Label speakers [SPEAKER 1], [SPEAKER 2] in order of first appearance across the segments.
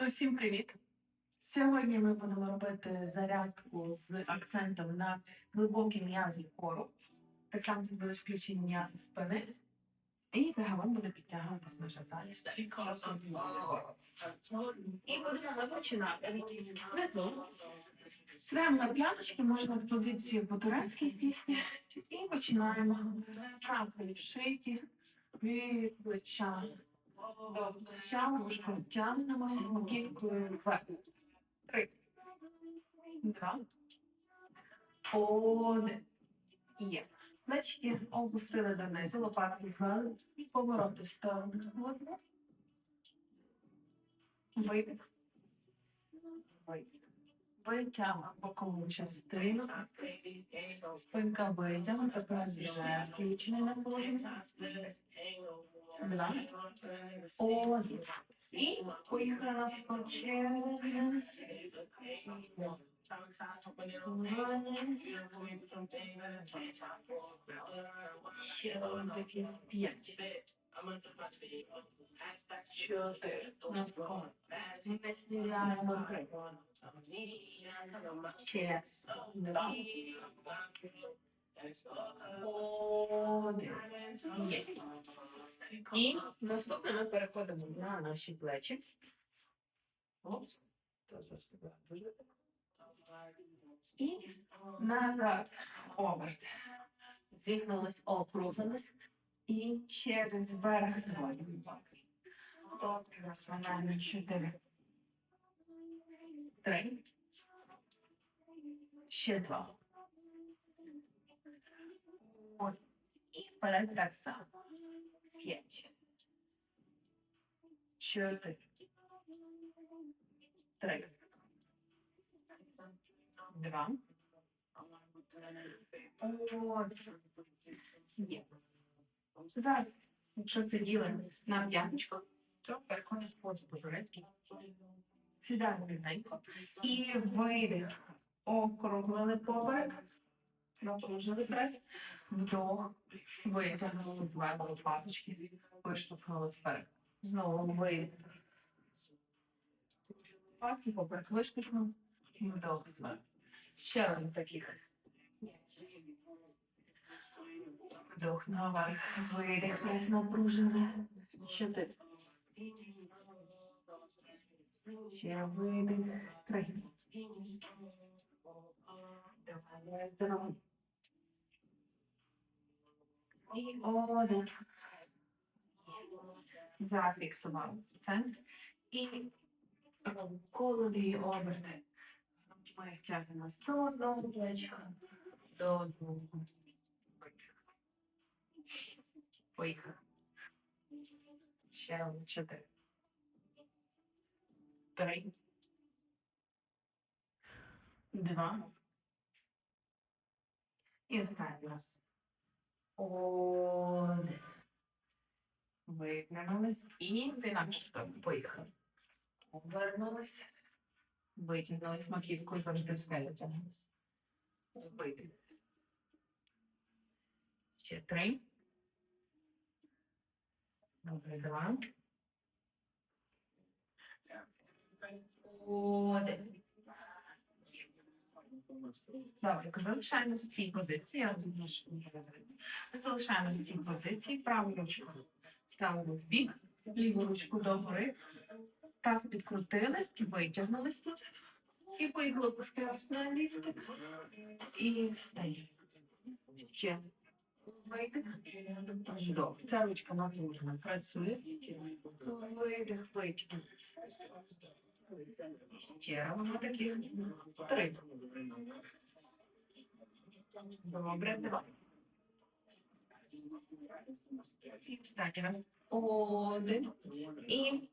[SPEAKER 1] Усім привіт! Сьогодні ми будемо робити зарядку з акцентом на глибокі м'язи кору. Так само тут будуть включені м'язи спини. І загалом буде підтягуватись наша талія. І будемо починати. Внизу. Стрем на п'яточки можна в позиції по-турецькій сісти. І починаємо. Зранку шиті, від плеча до плеча, вушком тягнемося, маківкою вверх. Три. Два. Один. Є. Плечки опустили донизу, лопатки звели і повороти сторону. Одне. Видих. Видих. Витягуємо бокову частину. Спинка витягнута, тепер вже включений на положення. Два. Один. І поїхали на спочинку. Вниз. Ще один такий. П'ять. Чотири. Навколо. Не стріляємо. Три. Ще два. Один. І наступне ми переходимо на наші плечі. Опс. То дуже. І назад. Оберт. Зігнулись, округлились. І через верх зводимо. Добре, розминаємо чотири. Три. Ще два. От. І вперед так само. П'ять. Чотири. Три. Два. Один. Є. Зараз, якщо сиділи на п'яточку, то переходимо в позу по-турецьки. Сідаємо рівненько. І видих. Округлили поперек. Напружили прес. Вдох. Витягнули злева лопаточки. Виштовхнули вперед. Знову видих. Лопатки, поперек виштовхнув. Вдох зверху. Ще один таких. Вдох наверх. Видих. Прес напружений. Чотири. Ще видих. Три. Давай, давай. І один. Зафіксували центр. І робимо колові оберти. Ми тягнемо до одного плечка, до одного. Поїхали. Ще один, чотири. Три. Два. І останній раз. Один. Випрямились і сторону. Поїхали. Повернулись. Витягнулись маківкою завжди в скелю тягнулись. Видих. Ще три. Добре, два. Один. Добре, залишаємося в цій позиції. Я розумію, що. Ми залишаємося в цій позиції. Праву ручку ставимо в бік, ліву ручку догори. Таз підкрутили, витягнулись тут. І поїхали опускаємось на ліфтик. І встаємо. Ще. Вдох. Ця ручка напружена. Працює. Видих, витягнулись. Ще робимо такі три. Добре, два. І останній раз. Один. І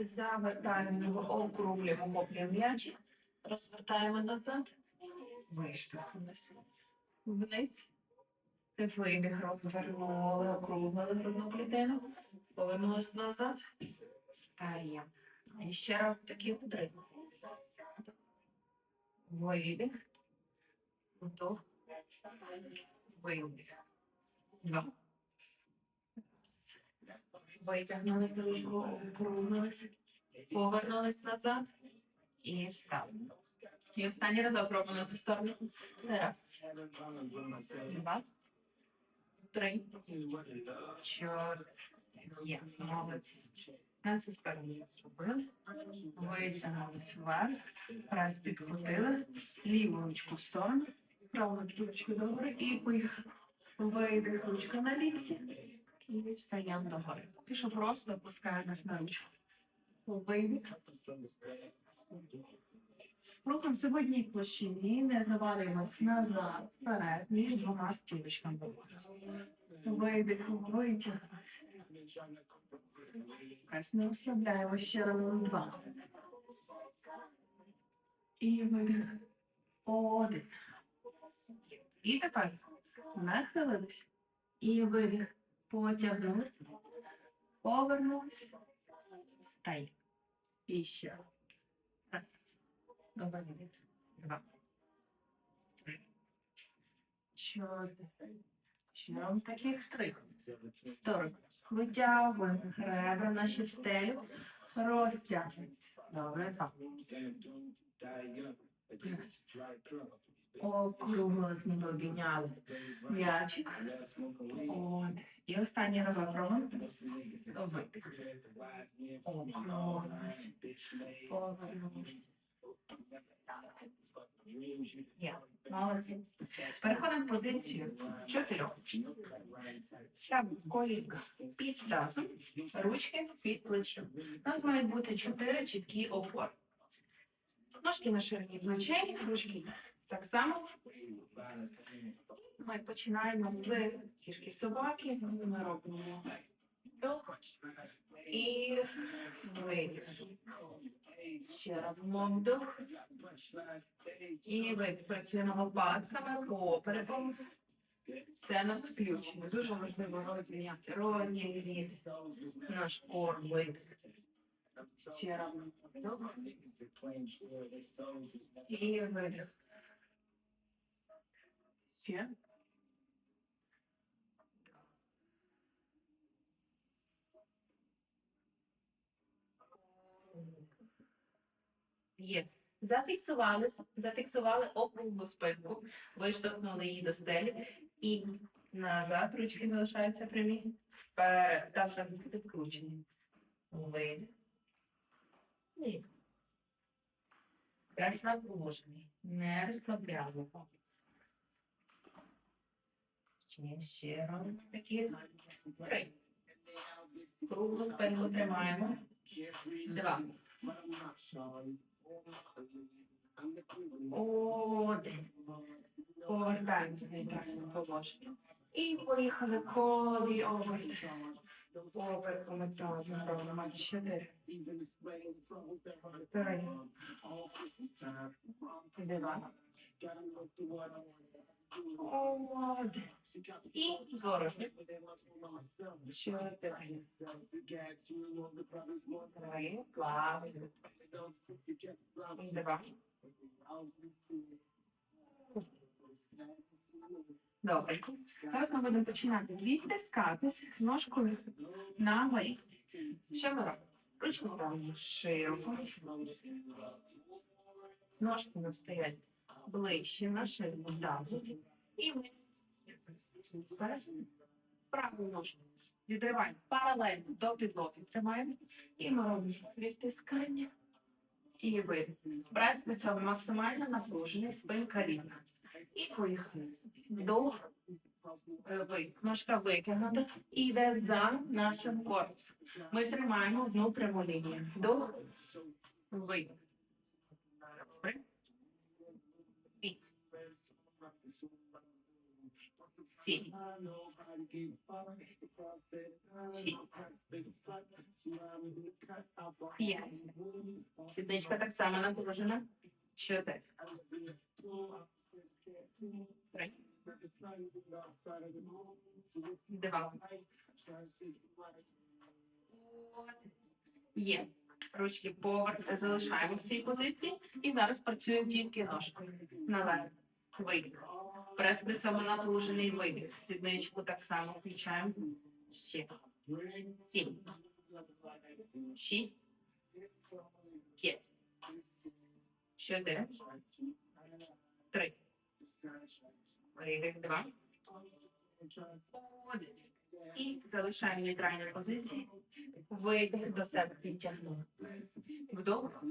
[SPEAKER 1] завертаємо, округлюємо моплі м'ячі. Розвертаємо назад. Виштовхнулися. Вниз. Видих розвернули, округлили грудну клітину. Повернулись назад. Стаємо. І ще раз такі три. Видих. Вдох. Видих. Два. Раз. Витягнули з ручку, округлилися. Повернулись назад і встали. І останній разок робимо на цю сторону. Раз. Два. Три. Чотири. Є. Молодці. Сторону ми зробили. Витягнулись вверх. Прес підкрутили. Ліву ручку в сторону. Праву ручку догори. І поїхали. Видих, ручка на лікті. І встаємо догори. І що просто опускаємось на ручку. Видих. Рухом сьогодні площині не завалюємось назад, вперед, між двома стілочками. Видих, витягнемось. Не розслабляємо ще разом два. І видих. Один. І тепер нахилились. І видих. Потягнулись. Повернулись. Стай. І ще. Раз. Видих. Два. Чотири. Ще робимо таких три. В сторону. Витягуємо ребра наші в стелю. Розтягнемося. Добре, два. Округлились, ніби обійняли м'ячик. І останній раз робимо. Видих. Округлились. Повернулись. Є. Молодці. Переходимо в позицію чотирьох. Ставимо колінка під тазом, ручки під плечем. У нас мають бути чотири чіткі опори. Ножки на ширині плечей, ручки так само. Ми починаємо з кішки собаки. Ми робимо і видих. Ще робимо вдох. І видих. Працюємо лопатками, попереком. Все нас включено. Дуже важливо розрівняти. Розігріти наш корм. Ще робимо вдох. І видих. Ще. Є. Зафіксувались, зафіксували округлу спинку, виштовхнули її до стелі і назад ручки залишаються прямі. Вперед. Там вже підкручені. Видих. І Прес. Не розслабляємо. Ще, ще робимо такі. Три. Круглу спинку тримаємо. Два. Один. Повертаємось в нейтральне положення. І поїхали колові оберти. Оберт металу робимо чотири. Три. Два. Один. І зворотні. Чотири. Три. Добре. Зараз ми будемо починати відтискатись з ножкою на горі. Що ми робимо? Ручку ставимо широко. Ножки нам стоять ближче на тазу. І ми праву ножку відриваємо паралельно до підлоги. Тримаємо. І ми робимо відтискання. І видих. Прес при цьому максимально напружений, спинка рівна. І поїхали. Вдох, е. Ножка витягнута і йде за нашим корпусом. Ми тримаємо одну пряму лінію. Видих. Добре. Вісім. Сім. П'ять. Так само напружена. Чотири. Три. Два. Є. Ручки поверх залишаємо в цій позиції. І зараз працюємо тільки ножкою. Наверх. Видих. Прес при цьому напружений видих. Сідничку так само включаємо. Ще. Сім. Шість. П'ять. чотири, три. Видих, два. Один. І залишаємо нейтральні позиції. Видих до себе підтягнув. Вдох.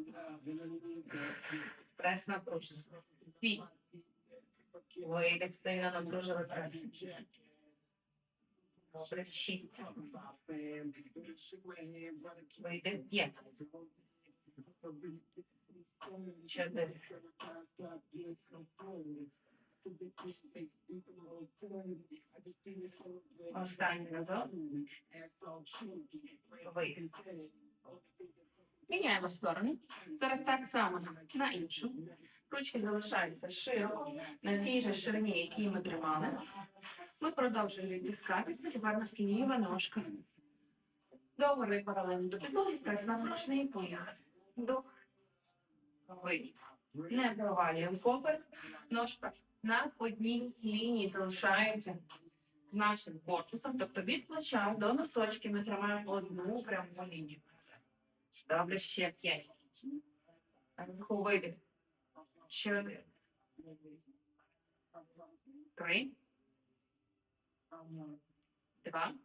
[SPEAKER 1] Прес напружено. Вісім. Видих, сильно напружили прес. Добре, шість. Видих, п'ять. Чотири. Останній разок. Видих. Міняємо сторону. Зараз так само на іншу. Ручки залишаються широко, на тій же ширині, якій ми тримали. Ми продовжуємо відтискатися, тепер нас ліва ножка. Догори паралельно до підлоги, прес напружений і поїхали. Вдох. Вийдіть. Не провалюємо поперек. Ножка на одній лінії залишається з нашим корпусом, тобто від плеча до носочки ми тримаємо одну пряму лінію. Добре, ще п'ять. Видих. Чотири. Три. Два.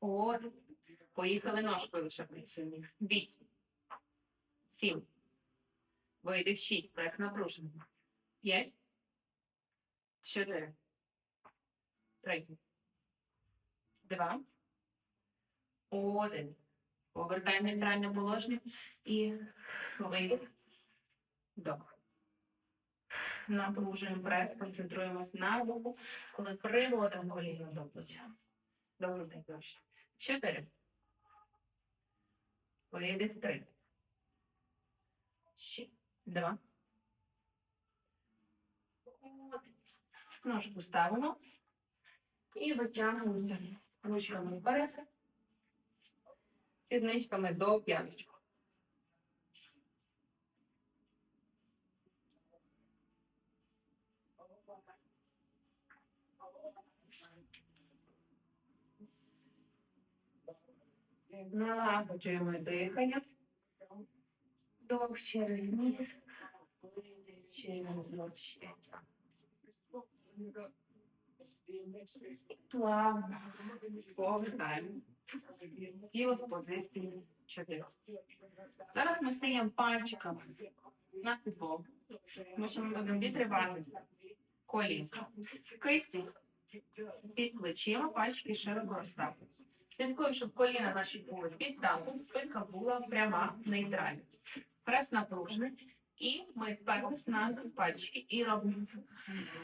[SPEAKER 1] Один. Поїхали ножкою лише працюємо. Вісім. Сім. Вийде шість. Прес напружений. П'ять. Чотири. Три. Два. Один. Повертаємо нейтральне положення і видих. Вдох. Напружуємо прес, концентруємось на боку, коли приводимо коліно до плеча. До грудей. Чотири. Видих. Три. Ще. Два. Один. Ножку ставимо і витягуємося ручками вперед сідничками до п'яточок. Налагоджуємо дихання. Вдох через ніс, видих через ще. Плавно повертаємо. Тіло в позиції 4. Зараз ми стаємо пальчиками на підлогу. Ми будемо відривати колінка. Кисті під плечима, пальчики широко розставлені. Слідкую, щоб коліна наші були під тазом, спинка була пряма, нейтральна. Прес напружений. І ми сперлись на пальчики і робимо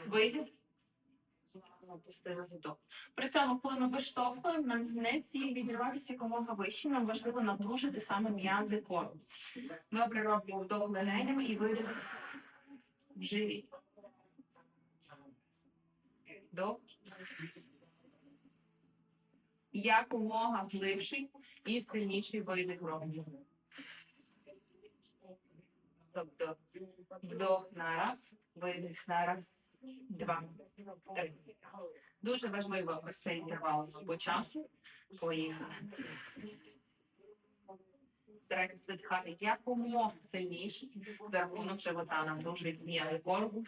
[SPEAKER 1] вийдемо. Опустили вздох. При цьому, коли ми виштовхуємо, нам не ціль відірватися якомога вище, нам важливо напружити саме м'язи кору. Добре робимо вдох легенями і видих в живіт. Вдох. Якомога глибший і сильніший видих робимо. Тобто вдох на раз, видих на раз, два, три. Дуже важливо ось цей інтервал по часу. Поїхали. Старайтесь видихати якомога сильніше за рахунок живота. Напружують м'язи корпу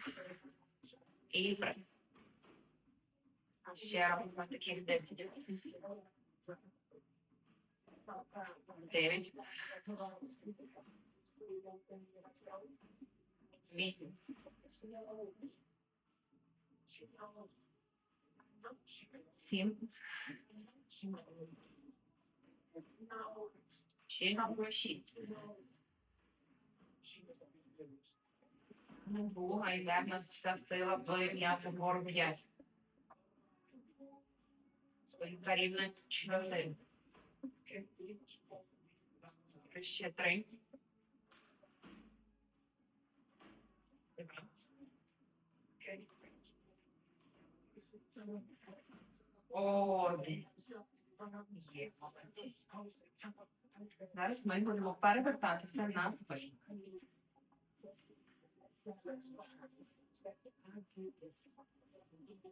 [SPEAKER 1] і прес. Ще таких 10. 9. 8. Сім. Шість. Друга йде в нас вся сила в м'ясо гор п'ять. Спинка рівна чотири. Ще три. Один. Є. Зараз ми будемо перевертатися на спину.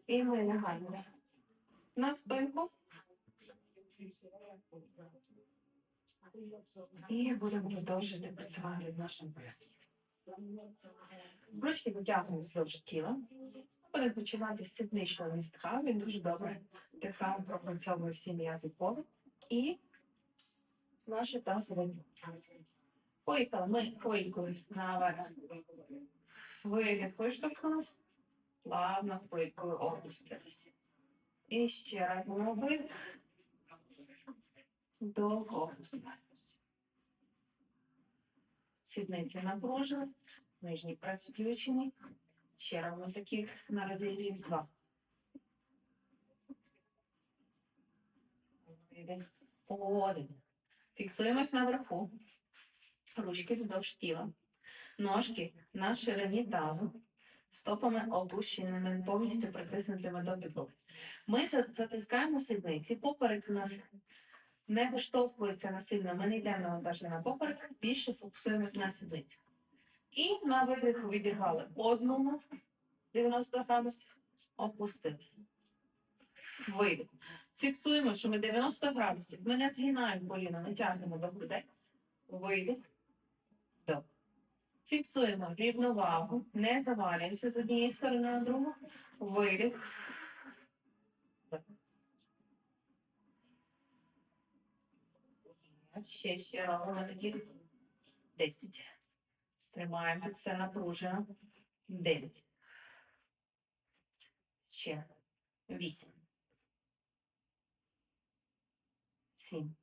[SPEAKER 1] І ми лягаємо на спинку. І будемо продовжувати працювати з нашим пресом. Ручки витягуємо вздовж тіла. Починати з сідничного містка. Він дуже добре так само пропрацьовує всі м'язи поли. І наше тазове. Поїхали ми хвилькою наверх. Видих, виштовхнулись. Плавно хвилькою опустились. І ще робимо видих. Довго опускаємось. Сідниці напружені, нижній прес включений. Ще робимо таких на розігрів два. Один. Фіксуємось наверху. Ручки вздовж тіла. Ножки на ширині тазу. Стопами опущеними, повністю притиснутими до підлоги. Ми затискаємо сідниці. Поперек у нас не виштовхується насильно. Ми не йдемо навантаження на поперек, більше фокусуємось на сідниці. І на видиху відірвали одному 90 градусів, опустили. Видих. Фіксуємо, що ми 90 градусів. Ми не згинаємо коліно, не тягнемо до грудей. Видих. Добре. Фіксуємо рівновагу, не завалюємося з однієї сторони на другу. Видих. Ще ще робимо такі 10. Тримаємо все напружено. 9. Ще 8. 7.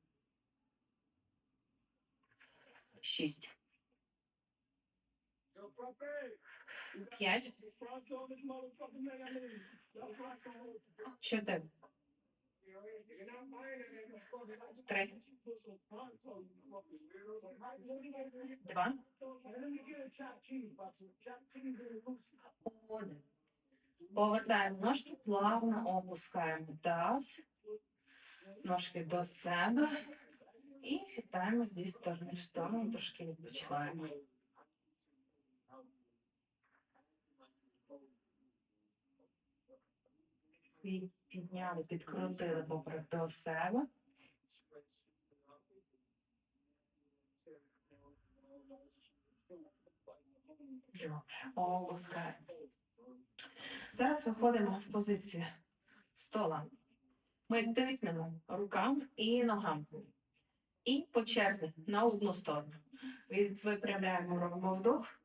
[SPEAKER 1] 6. 5. 4. 3. 2. Один. Повертаємо ножки, плавно опускаємо таз, ножки до себе і хитаємо зі сторони в сторону, трошки відпочиваємо. Пі- Підняли, підкрутили поперек до себе. Опускаємо. Зараз виходимо в позицію стола. Ми тиснемо руками і ногами. І по черзі на одну сторону. Випрямляємо, робимо вдох,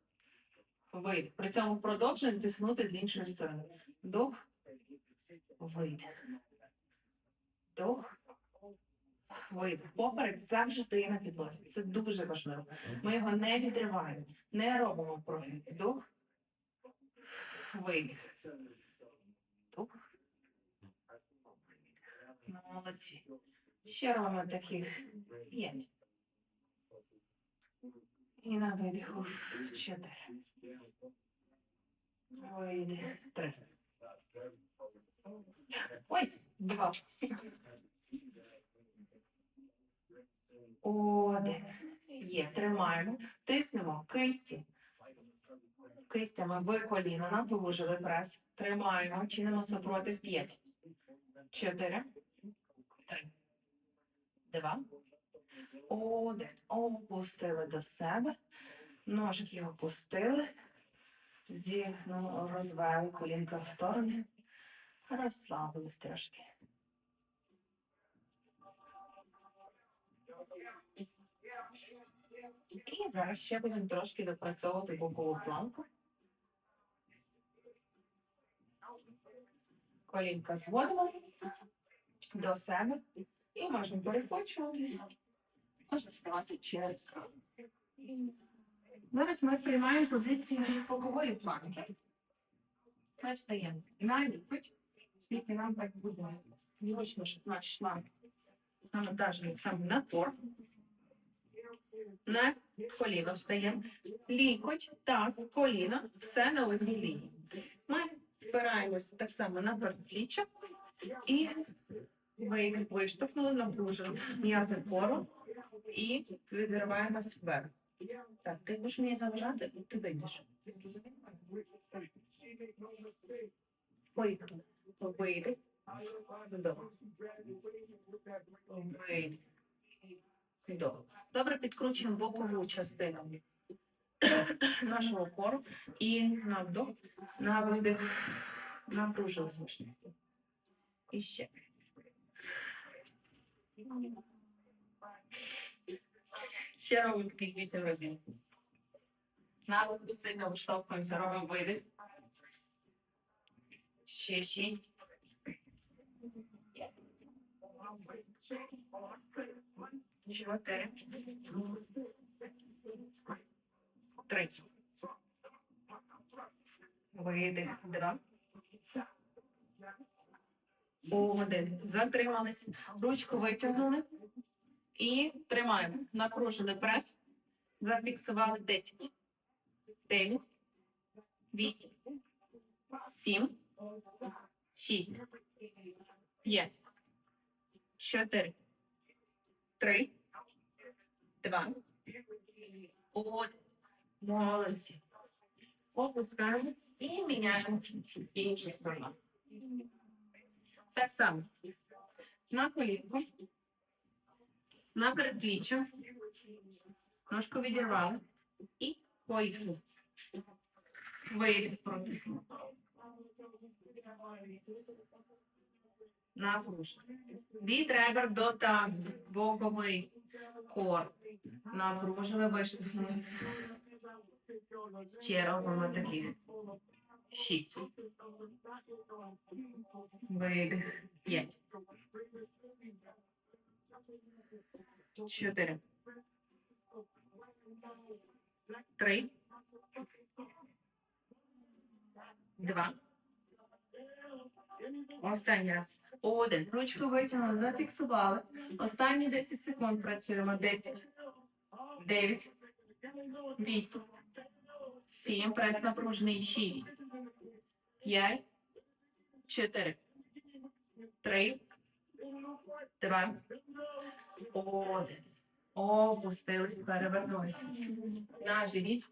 [SPEAKER 1] видих. При цьому продовжуємо тиснути з іншої сторони. Вдох, видих. Вдох, видих. Поперек завжди на підлозі. Це дуже важливо. Ми його не відриваємо, не робимо прогиб. Вдох, видих. Вдох. Молодці. Ще робимо таких п'ять. І на видиху чотири. Видих три. Ой, два. Один. Є, тримаємо. Тиснемо кисті. Кистями в коліно напружили прес. Тримаємо, чинимо супротив п'ять. Чотири. Три. Два. Один. Опустили до себе. Ножки опустили. Зігнули, розвели колінка в сторони. Розслабились трошки. І зараз ще будемо трошки допрацьовувати бокову планку. Колінка зводимо до себе і можемо перекочуватись. Можна вставати через. Зараз ми приймаємо позицію бокової планки. Ми встаємо на лікоть, скільки нам так буде зручно, щоб наш шланг навантажений саме на пор. На коліно встаємо. Лікоть, таз, коліно, все на одній лінії. Ми спираємось так само на передпліччя і ви виштовхнули, напружили м'язи пору і відриваємось вверх. Так, ти будеш мені заважати, і ти вийдеш. Поїхали. Вийди. Вдох. Вдох. Добре підкручуємо бокову частину нашого кору і на вдох, на видих, напружили смішно. І ще. Ще робимо таких вісім разів. На видих сильно виштовхуємося, робимо видих. Ще шість. Чотири. Три. Видих. Два. Один. Затримались. Ручку витягнули. І тримаємо. Напружили прес. Зафіксували 10. 9. 8. 7. 6. 5. 4. 3. 2. От. Молодці. Опускаємось і міняємо іншу сторону. Так само. На колінку. На передпліччя. Ножку відірвали. І поїхали. Вийдемо протиснули. Напруження. Від ребер до тазу. Боковий кор. Напружили, виштовхнули. Ще робимо таких. Шість. Видих. П'ять. Чотири. Три. Два. Останній раз. Один.
[SPEAKER 2] Ручку витягнули, зафіксували. Останні 10 секунд працюємо. 10, 9, 8, 7, прес напружений, 6, 5, 4, 3, 2,
[SPEAKER 1] Один. Опустились, перевернулися. На живіт.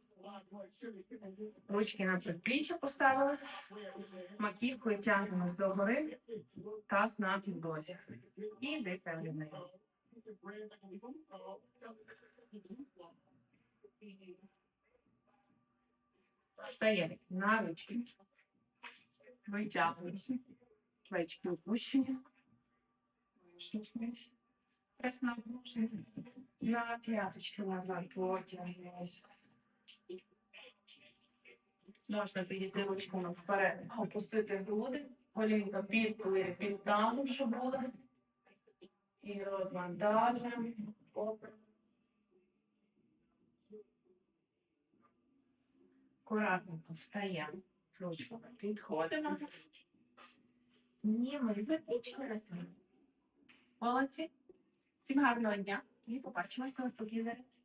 [SPEAKER 1] Ручки на предпліччя поставили. Маківкою тягнемось догори. Таз на підлозі. І дихаємо вниз. Встаємо на ручки. Витягуємося. Плечки опущені. Прес на. На п'яточки назад потягнемося. Можна підійти ручками вперед, опустити груди, колінка під плири, під тазом, щоб було. І розвантажуємо. Акуратненько встаємо. Ручками підходимо. Ні, ми закінчили на сьогодні. Молодці. Всім гарного дня і побачимось на наступній зарядці.